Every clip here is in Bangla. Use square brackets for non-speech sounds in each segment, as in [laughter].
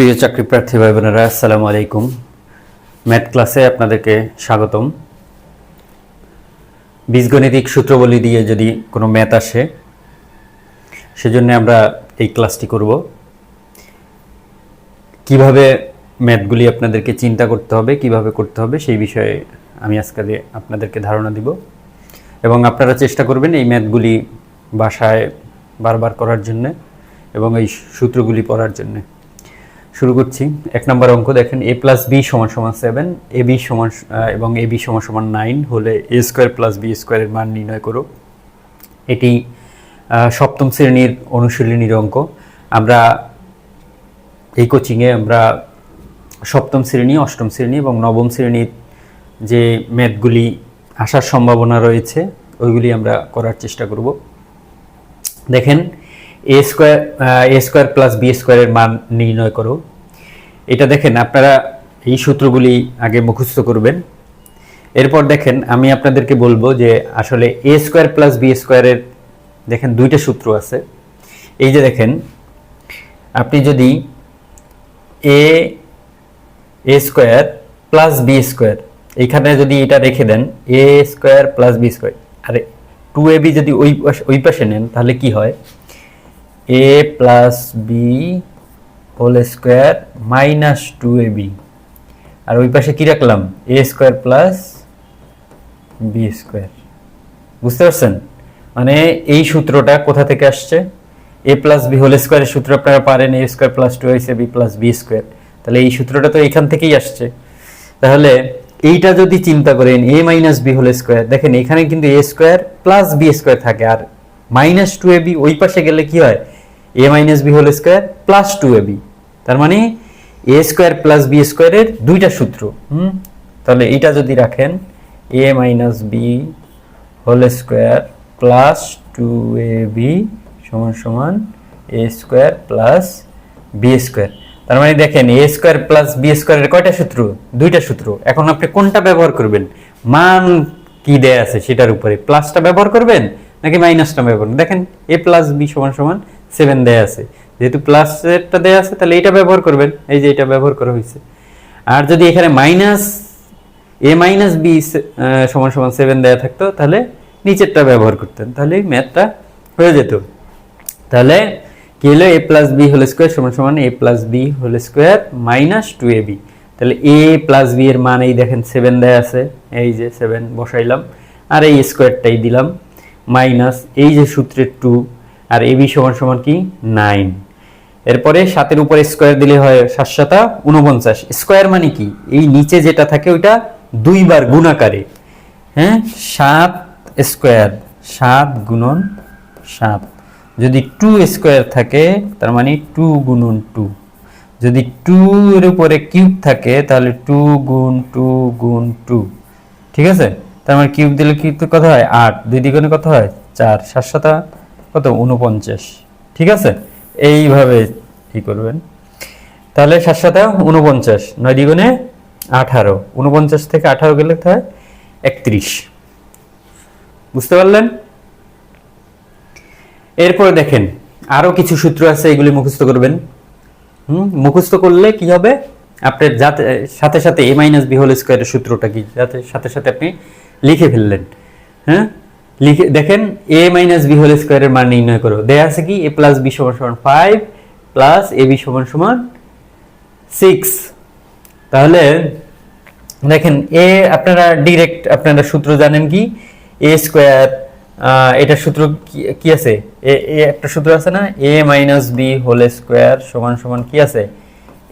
প্রিয় চাকরি প্রার্থী ভাই বোনেরা আসসালামু আলাইকুম। ম্যাথ ক্লাসে আপনাদেরকে স্বাগতম। বীজগণিতিক সূত্রবলী দিয়ে যদি কোনো ম্যাথ আসে, সেজন্য আমরা এই ক্লাসটি করব। কীভাবে ম্যাথগুলি আপনাদেরকে চিন্তা করতে হবে, কীভাবে করতে হবে, সেই বিষয়ে আমি আজকে আপনাদেরকে ধারণা দিব। এবং আপনারা চেষ্টা করবেন এই ম্যাথগুলি বাসায় বারবার করার জন্যে এবং এই সূত্রগুলি পড়ার জন্যে। শুরু করছি। এক নম্বর অঙ্ক দেখেন এ প্লাস বি সমান সমান সেভেন এ বি সমান এবং এ বি সমান সমান নাইন হলে এ স্কোয়ার প্লাস বি স্কোয়ারের মান নির্ণয় করো। এটি সপ্তম শ্রেণির অনুশীলনীর অঙ্ক। আমরা এই কোচিংয়ে আমরা সপ্তম শ্রেণি, অষ্টম শ্রেণি এবং নবম শ্রেণির যে ম্যাথগুলি আসার সম্ভাবনা রয়েছে, ওইগুলি আমরা করার চেষ্টা করব। দেখেন A square A square plus B স্কোয়ারের মান নির্ণয় করো। এটা দেখেন, আপনারা এই সূত্রগুলি আগে মুখস্থ করবেন। এরপর দেখেন, আমি আপনাদেরকে বলব যে আসলে এ স্কোয়ার প্লাস বি স্কোয়ারের দেখেন, দুইটা সূত্র আছে। এই যে দেখেন, আপনি যদি A A square plus B square এইখানে যদি এটা রেখে দেন A square plus B square আরে টু এ বি যদি ওই ওই পাশে নেন, তাহলে কি হয়? A plus B whole square minus two A B আর ওই পাশে কি রাখলাম? A square plus B square বুঝতে পারছেন? মানে এই সূত্রটা কোথা থেকে আসছে? এ প্লাস বি হোল স্কোয়ারের সূত্র আপনারা পারেন A square plus two S B plus B square তাহলে এই সূত্রটা তো এখান থেকেই আসছে। তাহলে এইটা যদি চিন্তা করেন A minus B whole square দেখেন এখানে কিন্তু A square plus B square থাকে। আর মাইনাস টু এ বি ওই পাশে গেলে কি হয়? A minus B whole square plus two A B তার মানে এ স্কোয়ার প্লাস বি স্কোয়ারের দুইটা সূত্র তাহলে এইটা যদি রাখেন A minus B whole square plus two A B সমান সমান A square plus B square তার মানে দেখেন এ স্কোয়ার প্লাস বি স্কোয়ারের কয়টা সূত্র? দুইটা সূত্র। এখন আপনি কোনটা ব্যবহার করবেন? মান কি দেয়া আছে সেটার উপরে? প্লাসটা ব্যবহার করবেন নাকি মাইনাসটা ব্যবহার দেখেন এ প্লাস বি সমান সমান সেভেন দেয়া আছে। যেহেতু প্লাস প্লাসেরটা দেয়া আছে, তাহলে এইটা ব্যবহার করবেন। এই যে এটা ব্যবহার করা হয়েছে। আর যদি এখানে মাইনাস এ মাইনাস বি সমান সমান সেভেন দেওয়া থাকতো, তাহলে নিচেরটা ব্যবহার করতেন। তাহলে ম্যাথটা হয়ে যেত। তাহলে কি হলো? A plus B whole square সমান সমান A plus B whole square minus two A B তাহলে এ প্লাস বি এর মান এই দেখেন সেভেন দেয়া আছে। এই যে সেভেন বসাইলাম। আর এই স্কোয়ারটাই দিলাম। মাইনাস এই যে সূত্রের টু আর এ বি সমান সমান কি? নাইন এরপরে সাতের উপরে স্কোয়ার দিলে হয় সাত উনপঞ্চাশ। স্কোয়ার মানে কি? এই নিচে যেটা থাকে ওইটা দুইবার গুণাকারে হ্যাঁ? সাত স্কোয়ার সাত গুণন সাত। যদি টু স্কোয়ার থাকে, তার মানে টু গুণন টু যদি টু এর উপরে কিউব থাকে, তাহলে টু গুণ টু গুণ টু ঠিক আছে? তার মানে কিউব দিলে কি কত হয়? আট। দুই দ্বিগুণে কত হয়? চার। সাতা কত? উনপঞ্চাশ ঠিক আছে? এইভাবে কি করবেন? তাহলে সাত উনপঞ্চাশ নয় দ্বিগুণে আঠারো। উনপঞ্চাশ থেকে আঠারো গেলে হয় একত্রিশ। বুঝতে পারলেন? এরপরে দেখেন, আরও কিছু সূত্র আছে, এগুলি মুখস্থ করবেন। হুম? মুখস্থ করলে কি হবে? আপনার যাতে, সাথে সাথে এ মাইনাস বি হোল স্কোয়ারের সূত্রটা কি? যাতে সাথে সাথে আপনি লিখে ফেললেন। হ্যাঁ? লিখে, দেখেন এ মাইনাস বি হোল স্কোয়ারের মান নির্ণয় করো। দেয়া আছে কি? এ প্লাস বি সমান সমান ফাইভ প্লাস এ বি সমান সমান সিক্স তাহলে, দেখেন এ আপনারা ডিরেক্ট আপনারা সূত্র জানেন কি? এ স্কোয়ার এটা সূত্র কি- আছে? এ একটা সূত্র আছে না? A minus B whole square সমান সমান কি আছে?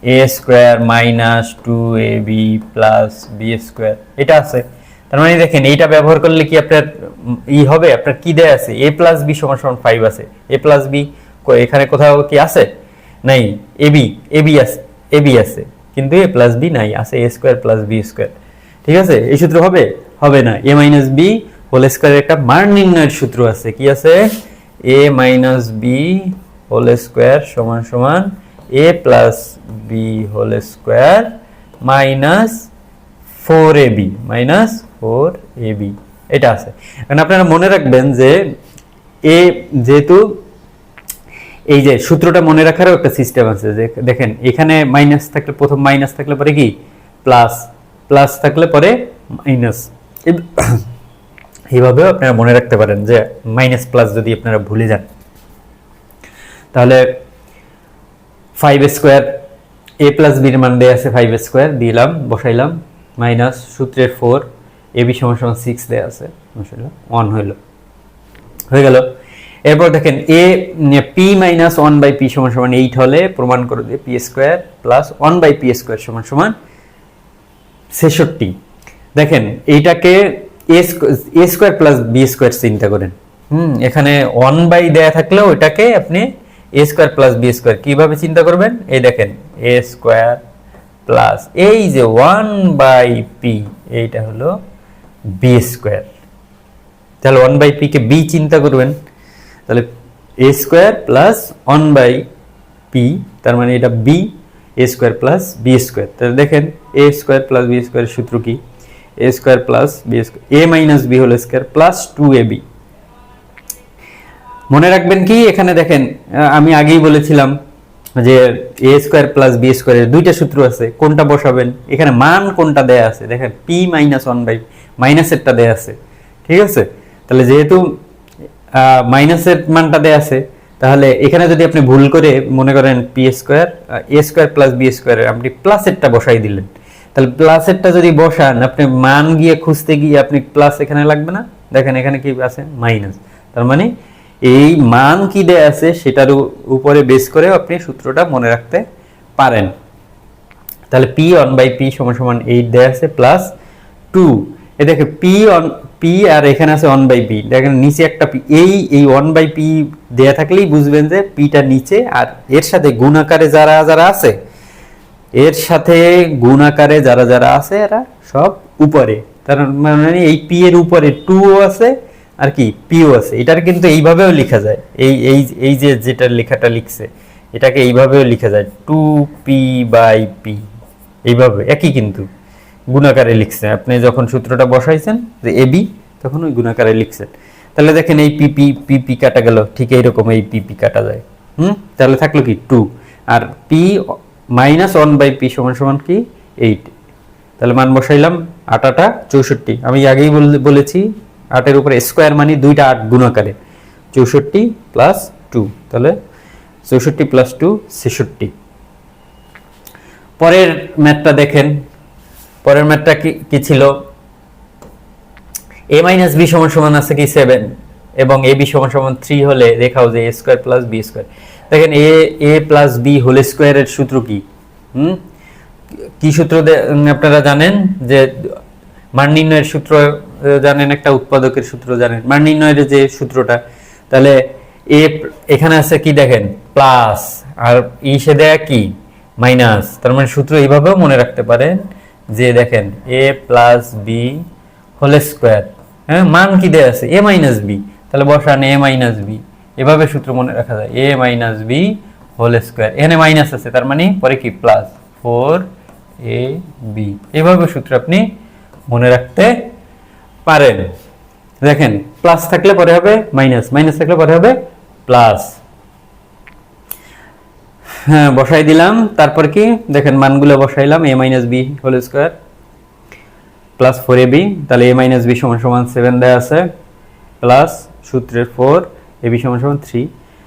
A square minus two A B plus B square এটা আছে। তার মানে দেখেন, এইটা ব্যবহার করলে কি আপনার ই হবে? আপনার কি দেয়া আছে? এ প্লাস বি সমান সমান ফাইভ আছে। এ প্লাস বি এখানে কোথাও কি আছে? নাই। এ বি এ বি আছে এ বি আছে। কিন্তু এ প্লাস বি নাই, আছে A square plus B square ঠিক আছে? এই সূত্র হবে? হবে না। এ মাইনাস বি হোল স্কোয়ারের একটা মান নির্ণয়ের সূত্র আছে। কি আছে? A minus B whole square সমান সমান A plus B whole square minus four A B minus four A B. এটা আছে। কারণ আপনারা মনে রাখবেন যে এ যেহেতু এই যে সূত্রটা মনে রাখারও একটা সিস্টেম আছে যে দেখেন, এখানে মাইনাস থাকলে প্রথম মাইনাস থাকলে পরে কি? প্লাস প্লাস থাকলে পরে মাইনাস [coughs] এইভাবেও আপনারা মনে রাখতে পারেন যে মাইনাস প্লাস যদি আপনারা ভুলে যান। তাহলে ফাইভ স্কোয়ার এ প্লাস বির মান দেয়া আছে ফাইভ স্কোয়ার দিলাম, বসাইলাম মাইনাস সূত্রের ফোর এ বি সমান সমান সিক্স দেয়া আছে ওয়ান হইল। হয়ে গেল। এরপর দেখেন A P minus one by P সমান সমান এইট হলে প্রমাণ করে দিয়ে P square plus one by P square সমান সমান ছেষট্টি। দেখেন, এইটাকে A square plus B square চিন্তা করেন। হুম, এখানে ওয়ান বাই দেয়া থাকলেও এটাকে আপনি A square plus B square কীভাবে চিন্তা করবেন? এই দেখেন এ স্কোয়ার প্লাস এই যে ওয়ান বাই পি এইটা হলো বি স্কোয়ার তাহলে ওয়ান বাই পি কে বি চিন্তা করবেন। তাহলে A square plus one by P তার মানে এটা B A square plus B square তাহলে দেখেন এ স্কোয়ার প্লাস বি স্কোয়ারের সূত্র কি? A square plus B square A minus B whole square plus two A B মনে রাখবেন কি, এখানে দেখেন আমি আগেই বলেছিলাম যে এ স্কোয়ার প্লাস বি স্কোয়ারের দুইটা সূত্র আছে। কোনটা বসাবেন? এখানে মান কোনটা দেয়া আছে? দেখেন পি মাইনাস ওয়ান বাই মাইনাসেরটা দেয়া আছে, ঠিক আছে? তাহলে যেহেতু মাইনাসের মানটা দেয়া আছে, তাহলে এখানে যদি আপনি ভুল করে মনে করেন P square A square plus B square আপনি প্লাসেরটা বসাই দিলেন, তাহলে প্লাসেরটা যদি বসান, আপনি মান গিয়ে খুঁজতে গিয়ে আপনি প্লাস এখানে লাগবে না? দেখেন এখানে কি আছে? মাইনাস তার মানে এই মান কি দেয়া আছে সেটার উপরে বেস করে আপনি সূত্রটা মনে রাখতে পারেন। তাহলে পি ওয়ান বাই পি সমান সমান এইট দেওয়া আছে প্লাস টু এ দেখে পি অন পি আর এখানে আছে ওয়ান বাই পি দেখেন, নিচে একটা পি এই এই ওয়ান বাই পি দেয়া থাকলেই বুঝবেন যে পিটা নিচে আর এর সাথে গুণ আকারে যারা যারা আছে, এর সাথে গুণ আকারে যারা যারা আছে, এরা সব উপরে। তার মানে এই পি এর উপরে টু আছে আর কি পিও আছে। এটার কিন্তু এইভাবেও লেখা যায়। এই এই এই যে যেটা লেখাটা লিখছে, এটাকে এইভাবেও লেখা যায়। টু পি বাই পি এইভাবে, একই কিন্তু। গুণাকারে লিখছে আপনি যখন সূত্রটা বসাইছেন, যে এবি তখন ওই গুণাকারে লিখছেন। তাহলে দেখেন এই পিপি পিপি কাটা গেল, ঠিক এইরকম এই পিপি কাটা যায়। হুম? তাহলে থাকল কি? Two R P minus one by P সমান সমান কি? এইট তাহলে মান বসাইলাম, আট আটা চৌষট্টি। আমি আগেই বল- বলেছি, আটের উপরে স্কোয়ার মানে দুইটা আট গুণাকারে। চৌষট্টি প্লাস টু তাহলে চৌষট্টি প্লাস টু ছেষট্টি। পরের ম্যাথটা দেখেন। পরের ম্যাথটা কি ছিল? এ মাইনাস বি সমান সমান আছে কি সেভেন এবং এ বি সমান সমান থ্রি হলে দেখাও যে A square plus B square দেখেন A A plus B whole স্কোয়ারের সূত্র কি? হুম? কি সূত্র আপনারা জানেন? যে মান নির্ণয়ের সূত্র জানেন, একটা উৎপাদকের সূত্র জানেন। মান নির্ণয়ের যে সূত্রটা, তাহলে এ এখানে আছে কি দেখেন? প্লাস আর ই সে দেয়া কি? মাইনাস তার মানে সূত্র এইভাবেও মনে রাখতে পারেন। যে দেখেন A plus B whole square হ্যাঁ মান কি দেয়া আছে? এ মাইনাস বি তাহলে বসান এ মাইনাস বি এভাবে সূত্র মনে রাখা যায় A minus B whole square এখানে মাইনাস আছে, তার মানে পরে কি? প্লাস ফোর এ বি এভাবে সূত্র আপনি মনে রাখতে পারেন। দেখেন প্লাস থাকলে পরে হবে মাইনাস মাইনাস থাকলে পরে হবে প্লাস হ্যাঁ বসাই দিলাম। তারপর কি? দেখেন মানগুলো বসাইলাম A minus B whole square plus four A B তাহলে এ মাইনাস বি সমান সমান সেভেন দেওয়া আছে প্লাস সূত্রের ফোর এ বি সমান সমান থ্রি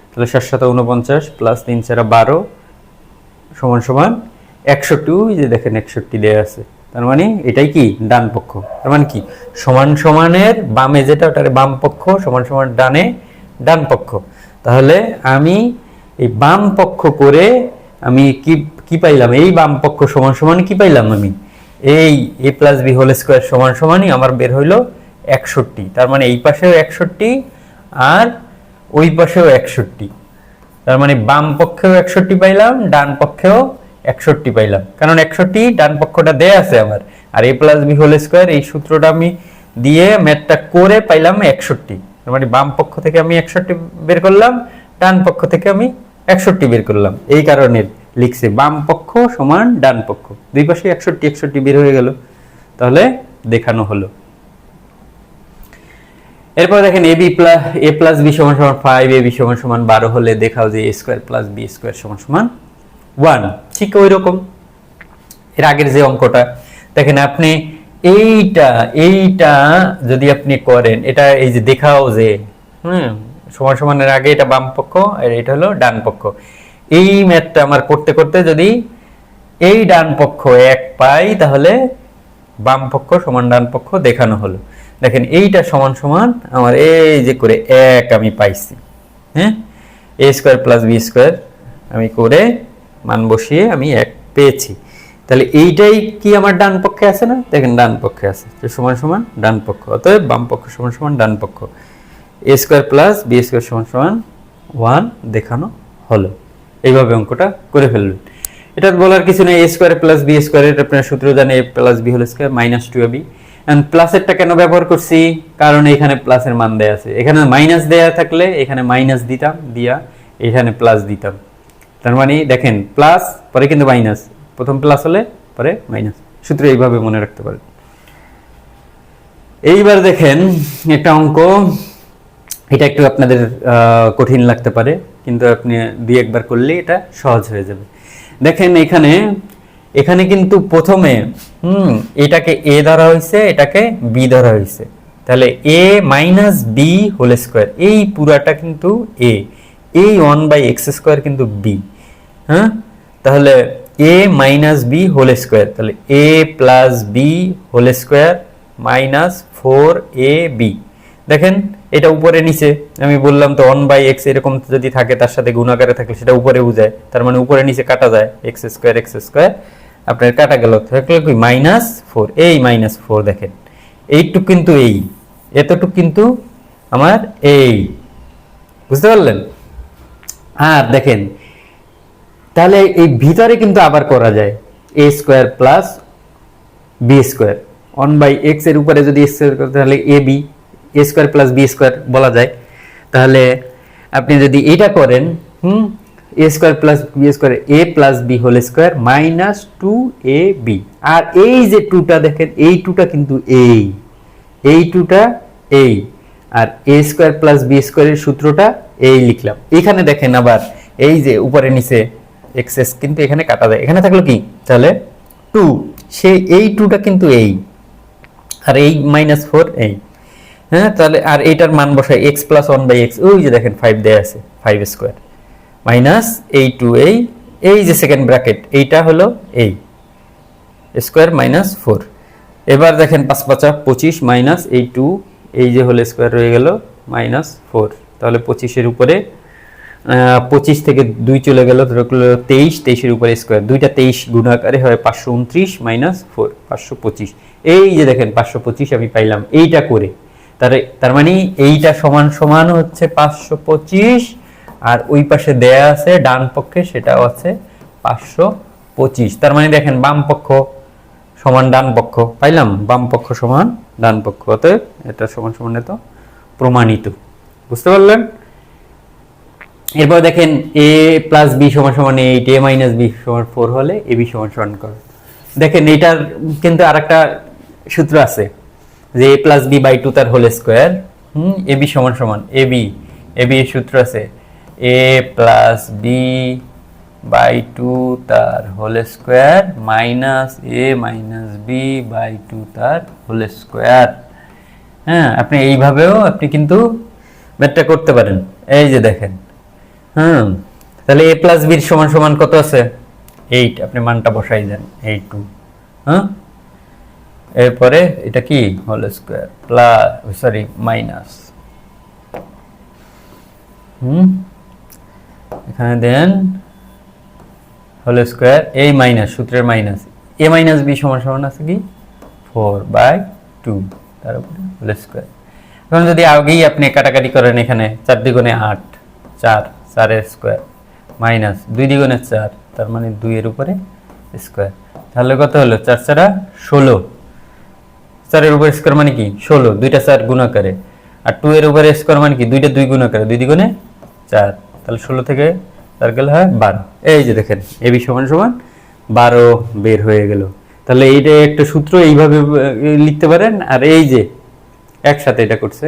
তাহলে সাত সাত উনপঞ্চাশ প্লাস তিন চারা বারো সমান সমান একষট্টি ওই যে দেখেন একষট্টি দেওয়া আছে। তার মানে এটাই কি? ডান পক্ষ। তার মানে কি? সমান সমানের বামে যেটা, ওটার বাম পক্ষ, সমান সমান ডানে ডান পক্ষ। তাহলে আমি এই বাম পক্ষ করে আমি কি কি পাইলাম? এই বাম পক্ষ সমান সমান কি পাইলাম আমি? এই A plus B whole square সমান সমানই আমার বের হইল একষট্টি। তার মানে এই পাশেও একষট্টি আর ওই পাশেও একষট্টি। তার মানে বাম পক্ষেও একষট্টি পাইলাম, ডান পক্ষেও একষট্টি পাইলাম। কারণ একষট্টি ডান পক্ষটা দেয়া আছে আমার। আর A plus B whole square এই সূত্রটা আমি দিয়ে ম্যাথটা করে পাইলাম একষট্টি। তার মানে বাম পক্ষ থেকে আমি একষট্টি বের করলাম, ডান পক্ষ থেকে আমি একষট্টি বের করলাম। এই কারণে লিখছে বাম পক্ষ সমান ডান পক্ষ। দুই পাশে একষট্টি একষট্টি বের হয়ে গেল। তাহলে দেখানো হলো। এরপর দেখেন A B plus A plus B সমান সমান ফাইভ এ বি সমান সমান বারো হলে দেখাও যে A square plus B square সমান সমান ওয়ান ঠিক ওই রকম। এর আগের যে অঙ্কটা, দেখেন আপনি এইটা এইটা যদি আপনি করেন, এটা এই যে দেখাও যে, হুম সমান সমানের আগে এটা বাম পক্ষ, আর এটা হলো ডান পক্ষ। এই ম্যাথটা আমার করতে করতে যদি এই ডান পক্ষ এক পাই, তাহলে বাম পক্ষ সমান ডান পক্ষ দেখানো হলো। দেখেন, এইটা সমান সমান আমার এই যে করে এক আমি পাইছি হ্যাঁ? A square plus B square আমি করে মান বসিয়ে আমি এক পেয়েছি। তাহলে এইটাই কি আমার ডান পক্ষে আছে না? দেখেন, ডান পক্ষে আছে। সমান সমান ডান পক্ষ, অতএব বাম পক্ষ সমান সমান ডান পক্ষ। A square plus B square সমান সমান ওয়ান দেখানো হলো। এইভাবে অঙ্কটা করে ফেলবেন এটা বলার কিছু নেই এ স্কোয়ার প্লাস বি স্কোয়ারের আপনার সূত্র জানে A plus B whole square minus two B and প্লাসেরটা কেন ব্যবহার করছি? কারণ এখানে প্লাসের মান দেয়া আছে। এখানে মাইনাস দেয়া থাকলে এখানে মাইনাস দিতাম, দিয়া এখানে প্লাস দিতাম। তার মানে দেখেন প্লাস পরে কিন্তু মাইনাস প্রথম প্লাস হলে পরে মাইনাস সূত্র এইভাবে মনে রাখতে পারেন। এইবার দেখেন একটা অঙ্ক। এটা একটু আপনাদের কঠিন লাগতে পারে, কিন্তু আপনি দুই একবার করলে এটা সহজ হয়ে যাবে। দেখেন এখানে এখানে কিন্তু প্রথমে, হুম, এটাকে এ ধরা হয়েছে, এটাকে বি ধরা হয়েছে। তাহলে A minus B whole square, এই পুরাটা কিন্তু এ, এই ওয়ান বাই এক্স স্কোয়ার কিন্তু বি হ্যাঁ? তাহলে A minus B whole square, তাহলে A plus B whole square minus four A B. দেখেন এটা উপরে নিচে, আমি বললাম তো ওয়ান বাই এক্স এরকম যদি থাকে, তার সাথে গুণাকারে থাকলে সেটা উপরে বুঝায়। তার মানে উপরে নিচে কাটা যায় এক্স স্কোয়ার এক্স স্কোয়ার আপনার কাটা গেল। থাকলে কি মাইনাস ফোর এই মাইনাস ফোর দেখেন। এইটুক কিন্তু এই, এতটুক কিন্তু আমার এই। বুঝতে পারলেন? আর দেখেন, তাহলে এই ভিতরে কিন্তু আবার করা যায় A square plus B square one by এক্সের উপরে যদি স্কোয়ার করতে তাহলে A B A square plus B square বলা যায়। তাহলে আপনি যদি এটা করেন, হুম, A square plus B square, A plus B whole square minus two A B. আর এই যে টুটা দেখেন, এই টুটা কিন্তু এই এই টুটা এই। আর এ স্কোয়ার প্লাস বি স্কোয়ারের সূত্রটা এই লিখলাম। এখানে দেখেন আবার এই যে উপরে নিচে এক্সেস কিন্তু এখানে কাটা যায়। এখানে থাকল কি? তাহলে টু। সেই এই টুটা কিন্তু এই। আর এই মাইনাস ফোর এই। হ্যাঁ তাহলে আর এইটার মান বসায় X plus one by X ওই যে দেখেন ফাইভ দেয়া আছে ফাইভ স্কোয়ার মাইনাস এই টু এই এই যে সেকেন্ড ব্র্যাকেট এইটা হলো এই স্কোয়ার মাইনাস ফোর এবার দেখেন পাঁচ পাঁচা পঁচিশ মাইনাস এই টু এই যে হলো স্কোয়ার রয়ে গেল মাইনাস ফোর তাহলে পঁচিশের উপরে পঁচিশ থেকে দুই চলে গেল তেইশ, তেইশের উপরে স্কোয়ার দুইটা তেইশ গুণাকারে হয় পাঁচশো উনত্রিশ মাইনাস ফোর পাঁচশো পঁচিশ, এই যে দেখেন পাঁচশো পঁচিশ আমি পাইলাম, এইটা করে। তার মানে এইটা সমান সমান হচ্ছে পাঁচশো পঁচিশ, আর ওই পাশে দেয়া আছে, ডান পক্ষে সেটাও আছে পাঁচশো পঁচিশ। তার মানে দেখেন, বাম পক্ষ সমান ডান পক্ষ। পাইলাম? বাম পক্ষ সমান ডান পক্ষ। অতএব এটা সমান সমান তো প্রমাণিত। বুঝতে পারলেন? এরপর দেখেন, এ প্লাস বি সমান সমান এইট, এ মাইনাস বি সমান ফোর হলে এ বি সমান সমান করো। দেখেন, এটার কিন্তু আরেকটা সূত্র আছে। যে A plus B by two তার whole square hmm A B সমান সমান এ বি এ বি সূত্র আছে A plus B by two তার whole square minus A minus B by two তার হোল স্কোয়ার হ্যাঁ আপনি এইভাবেও আপনি কিন্তু ব্যাটটা করতে পারেন। এই যে দেখেন, হুম, তাহলে এ প্লাস বির সমান সমান কত আছে? এইট আপনি মানটা বসাই দেন এইট টু হ্যাঁ এরপরে এটা কি? Whole square plus sorry, minus. হুম? এখানে দেন হোল স্কোয়ার এই মাইনাস, সূত্রের মাইনাস। এ মাইনাস বি সমান সমান আছে কি? ফোর বাই টু, তার উপরে হোল স্কোয়ার। এখন যদি আগেই আপনি কাটাকাটি করেন এখানে, চার দ্বিগুণে আট, চার চারের স্কোয়ার, মাইনাস দুই দ্বিগুণে চার, তার মানে দুইয়ের উপরে স্কোয়ার। তাহলে কত হলো? চার চারা ষোলো। চারের উপরে স্কোয়ার মানে কি? ষোলো, দুইটা চার গুণাকারে আর টু এর উপরে স্কোয়ার মানে কি? দুইটা দুই গুণাকারে দুই দ্বিগুণে চার। তাহলে ষোলো থেকে চার গেলে হয় বারো। এই যে দেখেন এবি সমান সমান বারো বের হয়ে গেল। তাহলে এইটা একটা সূত্র এইভাবে লিখতে পারেন। আর এই যে একসাথে এটা করছে,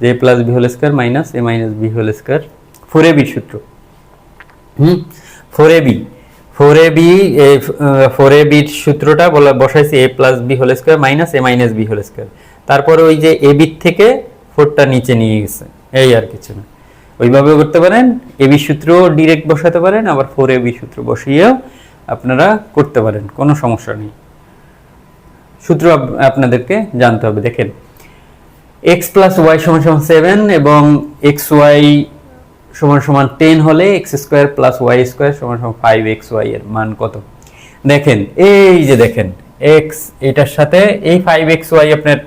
যে A plus B whole square minus A minus B whole square four A বির সূত্র। হুম? Four A B four A B four A বির সূত্রটা বলা, বসাইছি, A plus B whole square minus A minus B whole square. তারপরে ওই যে এ বির থেকে ফোরটা নিচে নিয়ে গেছে, এই আর কিছু না। ওইভাবেও করতে পারেন, এ বি সূত্র ডিরেক্ট বসাতে পারেন, আবার ফোর এ বি সূত্র বসিয়েও আপনারা করতে পারেন, কোনো সমস্যা নেই। সূত্র আপ- আপনাদেরকে জানতে হবে, দেখেন। এক্স প্লাস ওয়াই সমান সমান সেভেন এবং এক্স ওয়াই সমান সমান টেন হলে X square plus Y square সমান সমান ফাইভ এক্স ওয়াই এর মান কত? দেখেন, এই যে দেখেন এক্স এটার সাথে এই ফাইভ এক্স ওয়াই আপনার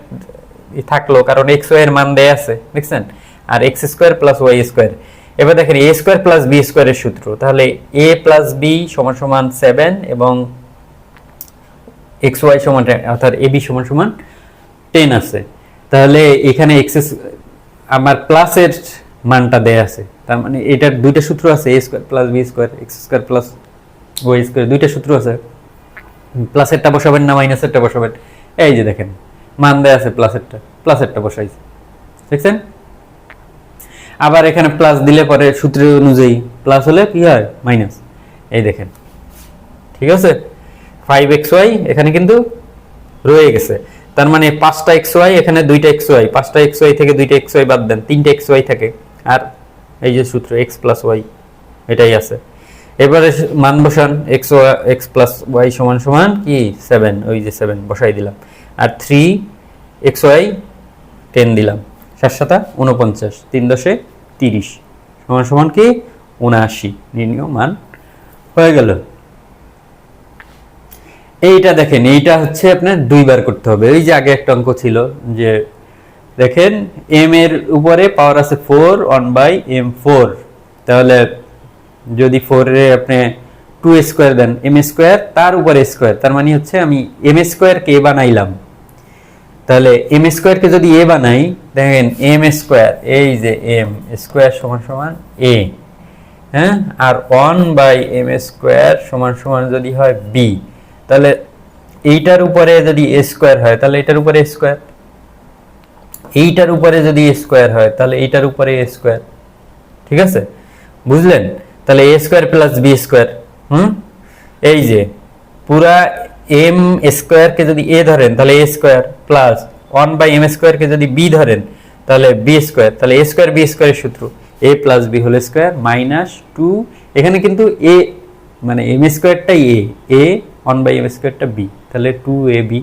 থাকল, কারণ এক্স ওয়াই এর মান দেয়া আছে, দেখছেন? আর X square plus Y square এবার দেখেন এ স্কোয়ার প্লাস বি স্কোয়ারের সূত্র, তাহলে এ প্লাস বি সমান সমান সেভেন এবং এক্স ওয়াই সমান 10 অর্থাৎ এ বি সমান সমান টেন আছে। তাহলে এখানে এক্সেস আমার প্লাসের মানটা দেয়া আছে। তার মানে এটার দুইটা সূত্র আছে A square plus B square X square plus Y square দুইটা সূত্র আছে। প্লাসেরটা বসাবেন না মাইনাসেরটা বসাবেন। এই যে দেখেন, মান দেয়া আছে প্লাসেরটা প্লাসেরটা বসাইছে। দেখছেন? আবার এখানে প্লাস দিলে পরে সূত্রের অনুযায়ী প্লাস হলে কি হয়? মাইনাস এই দেখেন, ঠিক আছে? ফাইভ এক্স ওয়াই এখানে কিন্তু রয়ে গেছে। তার মানে পাঁচটা এক্স ওয়াই এখানে দুইটা এক্স ওয়াই পাঁচটা এক্স ওয়াই থেকে দুইটা এক্স ওয়াই বাদ দেন, তিনটা এক্স ওয়াই থাকে। আর এই যে সূত্র এক্স প্লাস ওয়াই এটাই আছে। এবারে মান বসান এক্স এক্স প্লাস ওয়াই সমান সমান কি? সেভেন ওই যে সেভেন বসাই দিলাম। আর থ্রি এক্স ওয়াই টেন দিলাম। সাত সাতা উনপঞ্চাশ তিন দশে তিরিশ। সমান সমান কি? উনআশি নির্ণয় মান হয়ে গেল। এইটা দেখেন, এইটা হচ্ছে আপনার দুইবার করতে হবে। ওই যে আগে একটা অঙ্ক ছিল যে দেখেন এম এর উপরে পাওয়ার আছে four one by M four তাহলে যদি ফোর এ আপনি two square then M square তার উপরে স্কোয়ার তার মানে হচ্ছে আমি এম স্কোয়ার কে বানাইলাম। তাহলে এম স্কোয়ারকে যদি এ বানাই, দেখেন এম স্কোয়ার এই যে এম স্কোয়ার সমান সমান এ হ্যাঁ? আর ওয়ান বাই এম স্কোয়ার সমান সমান যদি হয় বি তাহলে এইটার উপরে যদি এ স্কোয়ার হয়, তাহলে এটার উপরে স্কোয়ার এইটার উপরে যদি স্কোয়ার হয়, তাহলে এইটার উপরে এ স্কোয়ার ঠিক আছে? বুঝলেন? তাহলে A square plus B square হুম? এই যে, পুরা এম স্কোয়ারকে যদি এ ধরেন, তাহলে A square plus one by M স্কোয়ারকে যদি বি ধরেন, তাহলে বি স্কোয়ার তাহলে এ স্কোয়ার বি স্কোয়ারের সূত্র। A plus B whole square minus two এখানে কিন্তু এ মানে এম স্কোয়ারটাই এ এ ওয়ান বাই এম স্কোয়ারটা বি তাহলে টু এ বি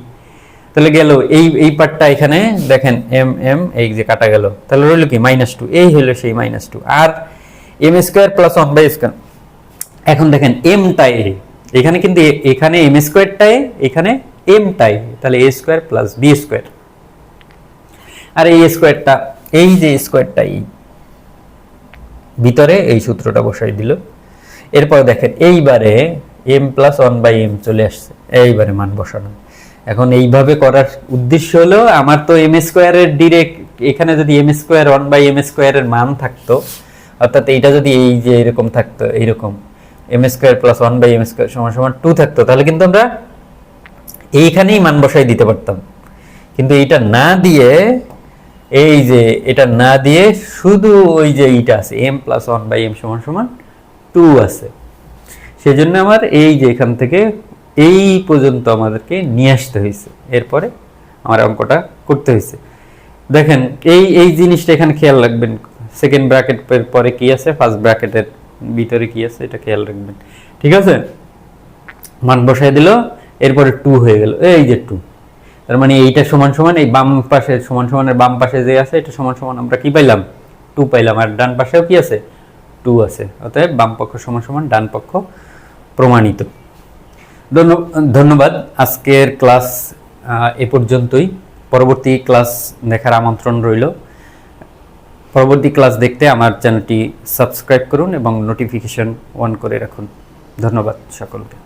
তাহলে গেল, এই এই পার্টটা এখানে দেখেন, এম এম, এই যে কাটা গেল। তাহলে রইল কি মাইনাস টু এই হলো সেই minus two R M square plus one by square এখন দেখেন এমটা এ। এখানে কিন্তু এখানে এম স্কোয়ারটা এ এখানে এমটা এ তাহলে A square plus B square আর এই স্কোয়ারটা এই যে স্কোয়ারটা এই, ভিতরে এই সূত্রটা বসাই দিল। এরপর দেখেন, এইবারে M plus one by M চলে আসছে। এইবারে মান বসানো। এখন এইভাবে করার উদ্দেশ্য হলো, আমার তো এম স্কোয়ারের ডিরেক্ট এখানে যদি M square one by M স্কোয়ারের মান থাকতো, অর্থাৎ এইটা যদি এই যে এরকম থাকতো, এইরকম M square plus one by M square সমান সমান টু থাকতো, তাহলে কিন্তু আমরা এইখানেই মান বসাই দিতে পারতাম। কিন্তু এটা না দিয়ে, এই যে এটা না দিয়ে শুধু ওই যে এইটা আছে M plus one by M সমান সমান টু আছে। সেজন্য আমার এই যে এখান থেকে এই পর্যন্ত আমাদেরকে নিয়ে আসতে হয়েছে। এরপরে আমার অঙ্কটা করতে হয়েছে। দেখেন, এই এই জিনিসটা এখানে খেয়াল রাখবেন। সেকেন্ড ব্র্যাকেট পরে কি আছে? ফার্স্ট ব্র্যাকেটের ভিতরে কি আছে? এটা খেয়াল রাখবেন। ঠিক আছে? মান বসাই দিল, এরপরে টু হয়ে গেল। এই যে টু তার মানে এইটা সমান সমান, এই বাম পাশে সমান সমানের বাম পাশে যে আছে, এটা সমান সমান আমরা কি পাইলাম? টু পাইলাম। আর ডান পাশেও কি আছে? টু আছে। অতএব বাম পক্ষ সমান সমান, ডান পক্ষ প্রমাণিত। ধন্যবাদ। আজকের ক্লাস এ পর্যন্তই। পরবর্তী ক্লাস দেখার আমন্ত্রণ রইল। পরবর্তী ক্লাস দেখতে আমার চ্যানেলটি সাবস্ক্রাইব করুন এবং নোটিফিকেশন অন করে রাখুন। ধন্যবাদ সকলকে।